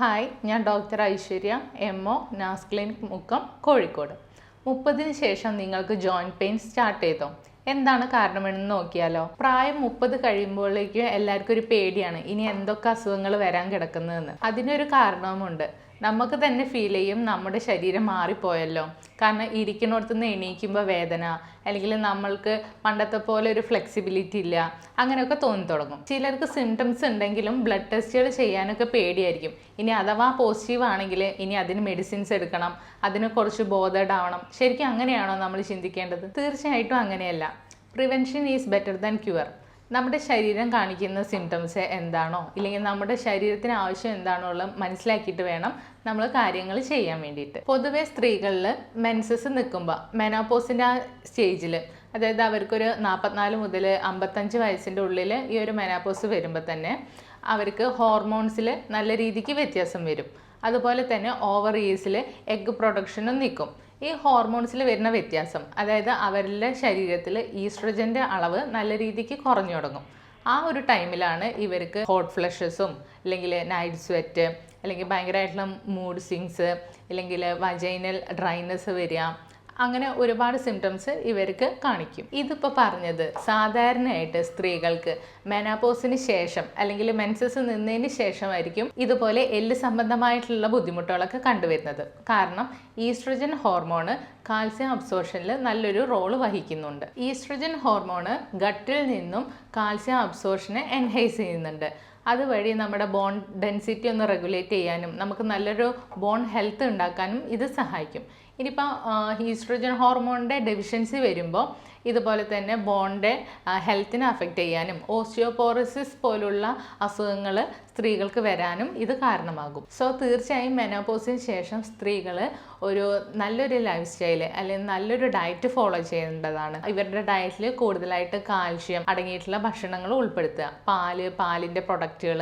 Hi ഞാൻ doctor Aishwarya M O Naz clinic Mukkam Kozhikode. മുപ്പതിന് ശേഷം നിങ്ങൾക്ക് ജോയിന്റ് പെയിൻ സ്റ്റാർട്ട് ചെയ്തോ? എന്താണ് കാരണമെന്ന് നോക്കിയാലോ? പ്രായം മുപ്പത് കഴിയുമ്പോഴേക്കും എല്ലാവർക്കും ഒരു പേടിയാണ്. ഇനി എന്തൊക്കെ അസുഖങ്ങൾ വരാൻ കിടക്കുന്നതെന്ന്. അതിനൊരു കാരണവുമുണ്ട്. നമുക്ക് തന്നെ ഫീൽ ചെയ്യും നമ്മുടെ ശരീരം മാറിപ്പോയല്ലോ. കാരണം ഇരിക്കുന്നിടത്തു നിന്ന് എണീക്കുമ്പോൾ വേദന അല്ലെങ്കിൽ നമ്മൾക്ക് പണ്ടത്തെ പോലെ ഒരു ഫ്ലെക്സിബിലിറ്റി ഇല്ല അങ്ങനെയൊക്കെ തോന്നി തുടങ്ങും. ചിലർക്ക് സിംറ്റംസ് ഉണ്ടെങ്കിലും ബ്ലഡ് ടെസ്റ്റുകൾ ചെയ്യാനൊക്കെ പേടിയായിരിക്കും. ഇനി അഥവാ പോസിറ്റീവ് ആണെങ്കിൽ ഇനി അതിന് മെഡിസിൻസ് എടുക്കണം അതിന് കുറച്ച് ബോധേഡ് ആവണം ശരിക്കും അങ്ങനെയാണോ നമ്മൾ ചിന്തിക്കേണ്ടത്? തീർച്ചയായിട്ടും അങ്ങനെയല്ല. Prevention is better than cure നമ്മുടെ ശരീരം കാണിക്കുന്ന സിംറ്റംസ് എന്താണോ ഇല്ലെങ്കിൽ നമ്മുടെ ശരീരത്തിന് ആവശ്യം എന്താണോ ഉള്ളത് മനസ്സിലാക്കിയിട്ട് വേണം നമ്മൾ കാര്യങ്ങൾ ചെയ്യാൻ വേണ്ടിയിട്ട്. പൊതുവേ സ്ത്രീകളിൽ മെൻസസ് നിൽക്കുമ്പോൾ മെനോപോസിന്റെ ആ സ്റ്റേജിൽ അതായത് അവർക്കൊരു നാൽപ്പത്തിനാല് മുതൽ അമ്പത്തഞ്ച് വയസ്സിന്റെ ഉള്ളിൽ ഈ ഒരു മെനാപ്പോസ് വരുമ്പോൾ തന്നെ അവർക്ക് ഹോർമോൺസിൽ നല്ല രീതിക്ക് വ്യത്യാസം വരും. അതുപോലെ തന്നെ ഓവറീസിൽ എഗ് പ്രൊഡക്ഷനും നിൽക്കും. ഈ ഹോർമോൺസിൽ വരുന്ന വ്യത്യാസം അതായത് അവരുടെ ശരീരത്തിൽ ഈസ്ട്രജന്റെ അളവ് നല്ല രീതിക്ക് കുറഞ്ഞു തുടങ്ങും. ആ ഒരു ടൈമിലാണ് ഇവർക്ക് ഹോട്ട് ഫ്ലഷസും അല്ലെങ്കിൽ നൈറ്റ് സ്വെറ്റ് അല്ലെങ്കിൽ ഭയങ്കരമായിട്ടുള്ള മൂഡ് സ്വിങ്സ് അല്ലെങ്കിൽ വജൈനൽ ഡ്രൈനസ് വരിക അങ്ങനെ ഒരുപാട് സിംറ്റംസ് ഇവർക്ക് കാണിക്കും. ഇതിപ്പോൾ പറഞ്ഞത് സാധാരണയായിട്ട് സ്ത്രീകൾക്ക് മെനാപോസിന് ശേഷം അല്ലെങ്കിൽ മെൻസസ് നിന്നതിന് ശേഷമായിരിക്കും ഇതുപോലെ എല്ല് സംബന്ധമായിട്ടുള്ള ബുദ്ധിമുട്ടുകളൊക്കെ കണ്ടുവരുന്നത്. കാരണം ഈസ്ട്രജൻ ഹോർമോണ് കാൽസ്യം അബ്സോർഷനിൽ നല്ലൊരു റോൾ വഹിക്കുന്നുണ്ട്. ഈസ്ട്രജൻ ഹോർമോണ് ഗട്ടിൽ നിന്നും കാൽസ്യം അബ്സോർഷനെ എൻഹൈസ് ചെയ്യുന്നുണ്ട്. അതുവഴി നമ്മുടെ ബോൺ ഡെൻസിറ്റി ഒന്ന് റെഗുലേറ്റ് ചെയ്യാനും നമുക്ക് നല്ലൊരു ബോൺ ഹെൽത്ത് ഉണ്ടാക്കാനും ഇത് സഹായിക്കും. ഇനിയിപ്പോൾ ഈസ്ട്രോജൻ ഹോർമോണിന്റെ ഡെഫിഷ്യൻസി വരുമ്പോൾ ഇതുപോലെ തന്നെ ബോണിന്റെ ഹെൽത്തിനെ അഫക്റ്റ് ചെയ്യാനും ഓസ്റ്റിയോപോറസിസ് പോലുള്ള അസുഖങ്ങൾ സ്ത്രീകൾക്ക് വരാനും ഇത് കാരണമാകും. സോ തീർച്ചയായും മെനോപോസിന് ശേഷം സ്ത്രീകൾ ഒരു നല്ലൊരു ലൈഫ് സ്റ്റൈൽ അല്ലെങ്കിൽ നല്ലൊരു ഡയറ്റ് ഫോളോ ചെയ്യേണ്ടതാണ്. ഇവരുടെ ഡയറ്റിൽ കൂടുതലായിട്ട് കാൽഷ്യം അടങ്ങിയിട്ടുള്ള ഭക്ഷണങ്ങൾ ഉൾപ്പെടുത്തുക. പാൽ പാലിന്റെ പ്രൊഡക്റ്റുകൾ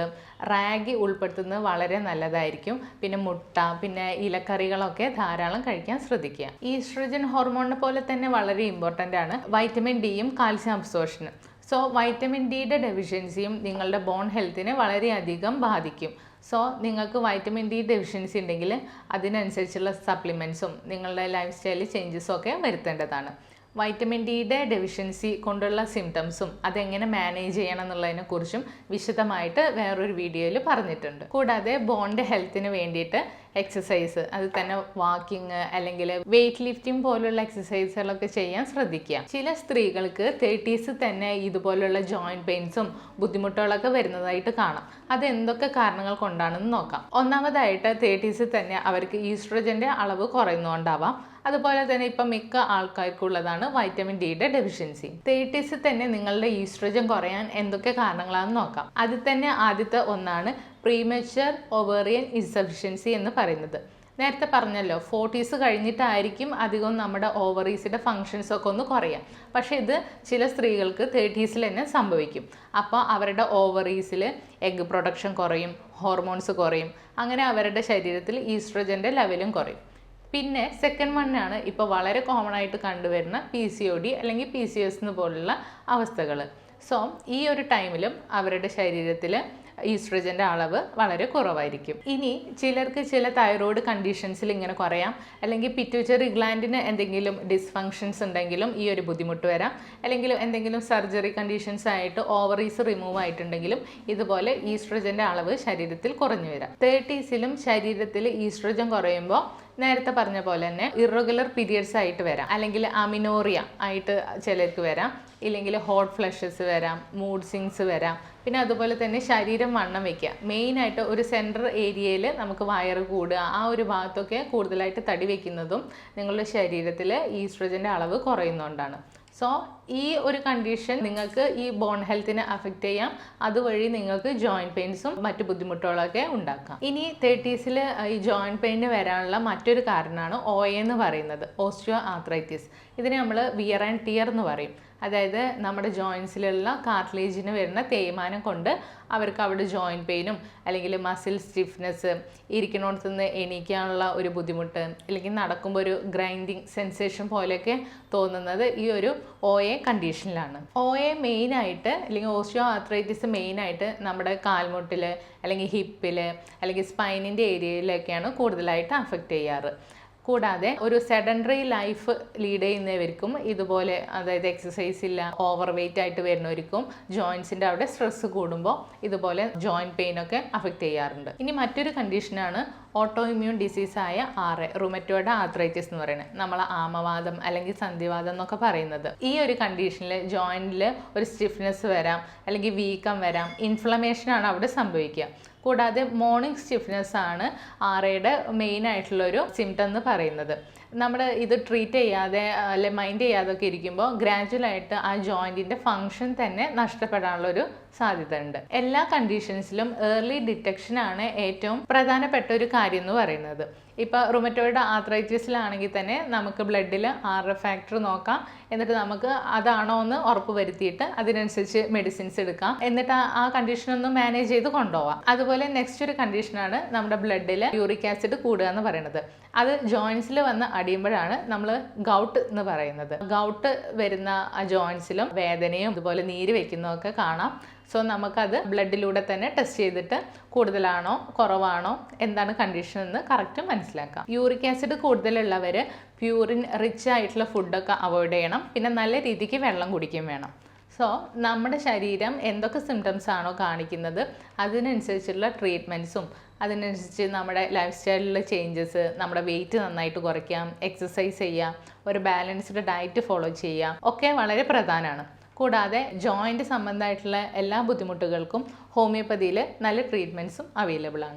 റാഗി ഉൾപ്പെടുത്തുന്നത് വളരെ നല്ലതായിരിക്കും. പിന്നെ മുട്ട പിന്നെ ഇലക്കറികളൊക്കെ ധാരാളം കഴിക്കാൻ ശ്രദ്ധിക്കുക. ഈസ്ട്രജൻ ഹോർമോണിനെ പോലെ തന്നെ വളരെ ഇമ്പോർട്ടന്റ് ആണ്. വൈറ്റമിൻ ഡിയും കാൽസ്യം അബ്സോർഷനും സോ വൈറ്റമിൻ ഡിയുടെ ഡെഫിഷ്യൻസിയും നിങ്ങളുടെ ബോൺ ഹെൽത്തിനെ വളരെയധികം ബാധിക്കും. സോ നിങ്ങൾക്ക് വൈറ്റമിൻ ഡി ഡെഫിഷ്യൻസി ഉണ്ടെങ്കിൽ അതിനനുസരിച്ചുള്ള സപ്ലിമെന്റ്സും നിങ്ങളുടെ ലൈഫ് സ്റ്റൈലിൽ ചേഞ്ചസും ഒക്കെ വരുത്തേണ്ടതാണ്. വൈറ്റമിൻ ഡിയുടെ ഡെഫിഷ്യൻസി കൊണ്ടുള്ള സിംറ്റംസും അതെങ്ങനെ മാനേജ് ചെയ്യണം എന്നുള്ളതിനെ കുറിച്ചും വിശദമായിട്ട് വേറൊരു വീഡിയോയിൽ പറഞ്ഞിട്ടുണ്ട്. കൂടാതെ ബോണിന്റെ ഹെൽത്തിന് വേണ്ടിയിട്ട് എക്സസൈസ് അത് തന്നെ വാക്കിംഗ് അല്ലെങ്കിൽ വെയിറ്റ് ലിഫ്റ്റിംഗ് പോലുള്ള എക്സസൈസുകളൊക്കെ ചെയ്യാൻ ശ്രദ്ധിക്കുക. ചില സ്ത്രീകൾക്ക് തേർട്ടീസ് തന്നെ ഇതുപോലുള്ള ജോയിന്റ് പെയിൻസും ബുദ്ധിമുട്ടുകളൊക്കെ വരുന്നതായിട്ട് കാണാം. അത് എന്തൊക്കെ കാരണങ്ങൾ കൊണ്ടാണെന്ന് നോക്കാം. ഒന്നാമതായിട്ട് തേർട്ടീസ് തന്നെ അവർക്ക് ഈസ്ട്രോജന്റെ അളവ് കുറയുന്നതുകൊണ്ടാവാം അതുപോലെ തന്നെ ഇപ്പം മിക്ക ആൾക്കാർക്കുള്ളതാണ് വൈറ്റമിൻ ഡിയുടെ ഡെഫിഷ്യൻസി തേർട്ടീസിൽ തന്നെ നിങ്ങളുടെ ഈസ്ട്രോജൻ കുറയാൻ എന്തൊക്കെ കാരണങ്ങളാണെന്ന് നോക്കാം. അതിൽ തന്നെ ആദ്യത്തെ ഒന്നാണ് പ്രീമച്വർ ഒവേറിയൻ ഇൻസഫിഷ്യൻസി എന്ന് പറയുന്നത്. നേരത്തെ പറഞ്ഞല്ലോ ഫോർട്ടീസ് കഴിഞ്ഞിട്ടായിരിക്കും അധികം നമ്മുടെ ഓവറീസിന്റെ ഫങ്ഷൻസ് ഒക്കെ ഒന്ന് കുറയാം പക്ഷേ ഇത് ചില സ്ത്രീകൾക്ക് തേർട്ടീസിൽ തന്നെ സംഭവിക്കും. അപ്പോൾ അവരുടെ ഓവറീസിൽ എഗ് പ്രൊഡക്ഷൻ കുറയും ഹോർമോൺസ് കുറയും. അങ്ങനെ അവരുടെ ശരീരത്തിൽ ഈസ്ട്രോജന്റെ ലെവലും കുറയും. പിന്നെ സെക്കൻഡ് വണ്ണാണ് ഇപ്പോൾ വളരെ കോമൺ ആയിട്ട് കണ്ടുവരുന്ന പി സി ഒ ഡി അല്ലെങ്കിൽ പി സി എസ് പോലുള്ള അവസ്ഥകൾ സോ ഈ ഒരു ടൈമിലും അവരുടെ ശരീരത്തിൽ ഈസ്ട്രജന്റെ അളവ് വളരെ കുറവായിരിക്കും. ഇനി ചിലർക്ക് ചില തൈറോയ്ഡ് കണ്ടീഷൻസിൽ ഇങ്ങനെ കുറയാം. അല്ലെങ്കിൽ പിറ്റ്യൂച്ചറി ഗ്ലാൻഡിന് എന്തെങ്കിലും ഡിസ്ഫങ്ഷൻസ് ഉണ്ടെങ്കിലും ഈ ഒരു ബുദ്ധിമുട്ട് വരാം. അല്ലെങ്കിൽ എന്തെങ്കിലും സർജറി കണ്ടീഷൻസ് ആയിട്ട് ഓവറീസ് റിമൂവ് ആയിട്ടുണ്ടെങ്കിലും ഇതുപോലെ ഈസ്ട്രജന്റെ അളവ് ശരീരത്തിൽ കുറഞ്ഞു വരാം. തേർട്ടീസിലും ശരീരത്തിൽ ഈസ്ട്രജൻ കുറയുമ്പോൾ നേരത്തെ പറഞ്ഞ പോലെ തന്നെ ഇറഗുലർ പീരിയഡ്സ് ആയിട്ട് വരാം. അല്ലെങ്കിൽ അമിനോറിയ ആയിട്ട് ചിലർക്ക് വരാം. ഇല്ലെങ്കിൽ ഹോട്ട് ഫ്ലഷസ് വരാം മൂഡ് സിങ്സ് വരാം. പിന്നെ അതുപോലെ തന്നെ ശരീരം വണ്ണം വെക്കുക. മെയിനായിട്ട് ഒരു സെൻട്രൽ ഏരിയയിൽ നമുക്ക് വയറ് കൂടുക. ആ ഒരു ഭാഗത്തൊക്കെ കൂടുതലായിട്ട് തടി വയ്ക്കുന്നതും നിങ്ങളുടെ ശരീരത്തിൽ ഈസ്ട്രജന്റെ അളവ് കുറയുന്നതുകൊണ്ടാണ്. സോ ഈ ഒരു കണ്ടീഷൻ നിങ്ങൾക്ക് ഈ ബോൺ ഹെൽത്തിനെ അഫക്റ്റ് ചെയ്യാം. അതുവഴി നിങ്ങൾക്ക് ജോയിന്റ് പെയിൻസും മറ്റു ബുദ്ധിമുട്ടുകളൊക്കെ ഉണ്ടാക്കാം. ഇനി തേർട്ടീസിൽ ഈ ജോയിന്റ് പെയിന് വരാനുള്ള മറ്റൊരു കാരണമാണ് ഒ എന്ന് പറയുന്നത്. ഓസ്റ്റിയോ ആത്രൈറ്റിസ് ഇതിനെ നമ്മൾ വിയർ ആൻഡ് ടിയർ എന്ന് പറയും. അതായത് നമ്മുടെ ജോയിൻസിലുള്ള കാർട്ടിലേജിന് വരുന്ന തേയ്മാനം കൊണ്ട് അവർക്ക് അവിടെ ജോയിന്റ് പെയിനും അല്ലെങ്കിൽ മസിൽ സ്റ്റിഫ്നെസ് ഇരിക്കണോടത്ത് നിന്ന് എണീക്കാനുള്ള ഒരു ബുദ്ധിമുട്ട് അല്ലെങ്കിൽ നടക്കുമ്പോൾ ഒരു ഗ്രൈൻഡിങ് സെൻസേഷൻ പോലെയൊക്കെ തോന്നുന്നത് ഈ ഒരു ഒ എ കണ്ടീഷനിലാണ് ഒ എ മെയിനായിട്ട് അല്ലെങ്കിൽ ഓസ്റ്റിയോ ആർത്രൈറ്റിസ് മെയിനായിട്ട് നമ്മുടെ കാൽമുട്ടിൽ അല്ലെങ്കിൽ ഹിപ്പിൽ അല്ലെങ്കിൽ സ്പൈനിന്റെ ഏരിയയിലൊക്കെയാണ് കൂടുതലായിട്ട് അഫക്റ്റ് ചെയ്യാറ്. കൂടാതെ ഒരു സെഡൻഡറി ലൈഫ് ലീഡ് ചെയ്യുന്നവർക്കും ഇതുപോലെ അതായത് എക്സസൈസ് ഇല്ല ഓവർ വെയിറ്റ് ആയിട്ട് വരുന്നവർക്കും ജോയിൻസിന്റെ അവിടെ സ്ട്രെസ് കൂടുമ്പോൾ ഇതുപോലെ ജോയിന്റ് പെയിൻ ഒക്കെ അഫക്റ്റ് ചെയ്യാറുണ്ട്. ഇനി മറ്റൊരു കണ്ടീഷനാണ് ഓട്ടോ ഇമ്മ്യൂൺ ഡിസീസായ എ റുമറ്റോയുടെ ആർത്രൈറ്റിസ് എന്ന് പറയുന്നത്. നമ്മൾ ആമവാദം അല്ലെങ്കിൽ സന്ധിവാദം എന്നൊക്കെ പറയുന്നത്. ഈ ഒരു കണ്ടീഷനിൽ ജോയിന്റിൽ ഒരു സ്റ്റിഫ്നെസ് വരാം അല്ലെങ്കിൽ വീക്കം വരാം ഇൻഫ്ലമേഷൻ ആണ് അവിടെ സംഭവിക്കുക. കൂടാതെ മോർണിംഗ് സ്റ്റിഫ്നെസ് ആണ് ആറയുടെ മെയിൻ ആയിട്ടുള്ളൊരു സിംറ്റം എന്ന് പറയുന്നത്. നമ്മൾ ഇത് ട്രീറ്റ് ചെയ്യാതെ അല്ലെ മൈൻഡ് ചെയ്യാതെ ഒക്കെ ഇരിക്കുമ്പോൾ ഗ്രാജുവലായിട്ട് ആ ജോയിന്റിന്റെ ഫങ്ഷൻ തന്നെ നഷ്ടപ്പെടാനുള്ളൊരു സാധ്യത ഉണ്ട് എല്ലാ കണ്ടീഷൻസിലും ഏർലി ഡിറ്റക്ഷൻ ആണ് ഏറ്റവും പ്രധാനപ്പെട്ട ഒരു കാര്യം എന്ന് പറയുന്നത്. ഇപ്പോൾ റുമറ്റോയിഡ് ആർത്രൈറ്റിസിലാണെങ്കിൽ തന്നെ നമുക്ക് ബ്ലഡിൽ ആർ ഫാക്ടർ നോക്കാം. എന്നിട്ട് നമുക്ക് അതാണോ എന്ന് ഉറപ്പ് വരുത്തിയിട്ട് അതിനനുസരിച്ച് മെഡിസിൻസ് എടുക്കാം. എന്നിട്ട് ആ കണ്ടീഷൻ ഒന്ന് മാനേജ് ചെയ്ത് കൊണ്ടുപോവാം. അതുപോലെ നെക്സ്റ്റ് ഒരു കണ്ടീഷനാണ് നമ്മുടെ ബ്ലഡിൽ യൂറിക് ആസിഡ് കൂടുക എന്ന് പറയുന്നത്. അത് ജോയിൻസിൽ വന്ന് അടിയുമ്പോഴാണ് നമ്മൾ ഗൗട്ട് എന്ന് പറയുന്നത്. ഗൗട്ട് വരുന്ന ജോയിൻസിലും വേദനയും അതുപോലെ നീര് വെക്കുന്നതൊക്കെ കാണാം. സോ നമുക്കത് ബ്ലഡിലൂടെ തന്നെ ടെസ്റ്റ് ചെയ്തിട്ട് കൂടുതലാണോ കുറവാണോ എന്താണ് കണ്ടീഷൻ എന്ന് കറക്റ്റ് മനസ്സിലാക്കാം. യൂറിക് ആസിഡ് കൂടുതലുള്ളവർ പ്യൂറിൻ റിച്ച് ആയിട്ടുള്ള ഫുഡൊക്കെ അവോയ്ഡ് ചെയ്യണം. പിന്നെ നല്ല രീതിക്ക് വെള്ളം കുടിക്കുകയും വേണം. സോ നമ്മുടെ ശരീരം എന്തൊക്കെ സിംറ്റംസ് ആണോ കാണിക്കുന്നത് അതിനനുസരിച്ചുള്ള ട്രീറ്റ്മെന്റ്സും അതിനനുസരിച്ച് നമ്മുടെ ലൈഫ് സ്റ്റൈലിലെ ചേഞ്ചസ് നമ്മുടെ വെയിറ്റ് നന്നായിട്ട് കുറയ്ക്കാം എക്സസൈസ് ചെയ്യാം ഒരു ബാലൻസ്ഡ് ഡയറ്റ് ഫോളോ ചെയ്യാം ഒക്കെ വളരെ പ്രധാനമാണ് കൂടാതെ ജോയിന്റ് സംബന്ധമായിട്ടുള്ള എല്ലാ ബുദ്ധിമുട്ടുകൾക്കും ഹോമിയോപ്പതിയിൽ നല്ല ട്രീറ്റ്മെന്റ്സും അവൈലബിൾ ആണ്.